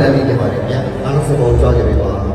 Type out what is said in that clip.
လည်းပြီးခဲ့ပါတယ်ဗျာအားလုံးစပေါ်ကြောက်ကြပြီပါ